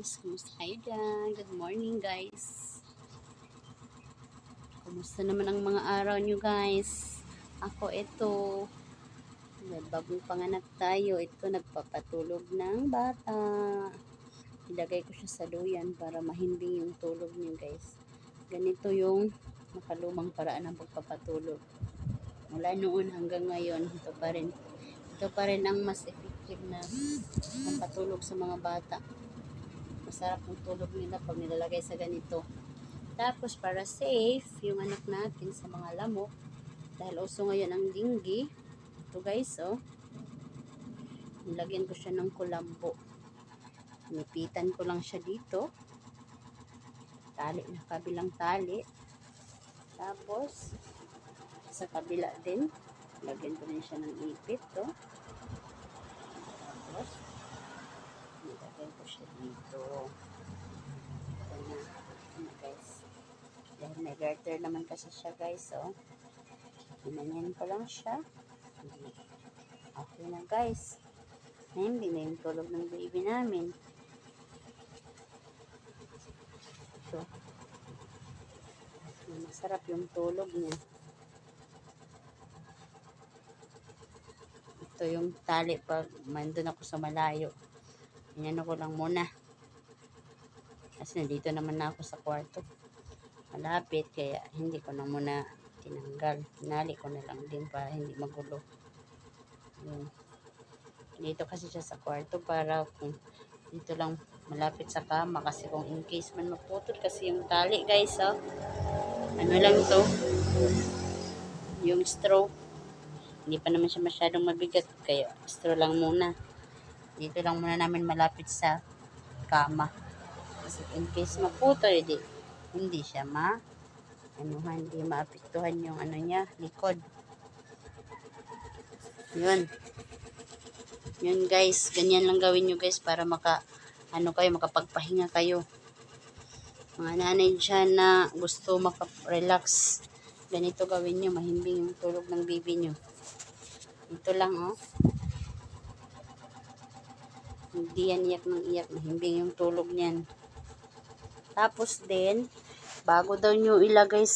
guys, kumusta kayo dyan? Good morning guys. Kumusta naman ang mga araw nyo guys? Ako ito, bagong panganak tayo. Ito nagpapatulog ng bata. Ilagay ko siya sa duyan para mahimbing yung tulog niyo guys. Ganito yung makalumang paraan ng pagpapatulog. Mula noon hanggang ngayon, ito pa rin. Ito pa rin ang mas effective na pampatulog sa mga bata. Masarap ang tulog nila pag nilalagay sa ganito. Tapos para safe, yung anak natin sa mga lamok, dahil uso ngayon ang dinggi, ito guys, oh, nilagyan ko siya ng kulambo. Nipitan ko lang siya dito. Tali na kabilang tali. Tapos, sa kabila din, lagyan ko din siya ng ipit, to. Tapos, nilagay ko siya dito. Ano guys. Dahil may naman kasi siya guys, oh. Pinanyan ko lang siya. Okay na guys. Hindi na yung tulog ng baby namin. Ito. Masarap yung tulog niya. Ito yung tali pag mandun ako sa malayo. Inano ko lang muna. Kasi nandito naman na ako sa kwarto. Malapit, kaya hindi ko na muna tinanggal. Tinali ko na lang din para hindi magulo. Yun. Dito kasi siya sa kwarto para kung dito lang malapit sa kama kasi kung in case man maputol kasi yung tali guys oh. Ano lang to? Yung straw. Hindi pa naman siya masyadong mabigat kaya straw lang muna. Dito lang muna namin malapit sa kama. Kasi in case maputol, hindi, hindi siya ma anuhan, hindi maapektuhan yung ano niya, likod. Yun. Yun guys, ganyan lang gawin nyo guys para maka, ano kayo, makapagpahinga kayo. Mga nanay dyan na gusto maka-relax, ganito gawin nyo, mahimbing yung tulog ng baby nyo. Ito lang oh. Hindi yan iyak ng iyak, mahimbing yung tulog niyan. Tapos din, bago daw nyo ilagay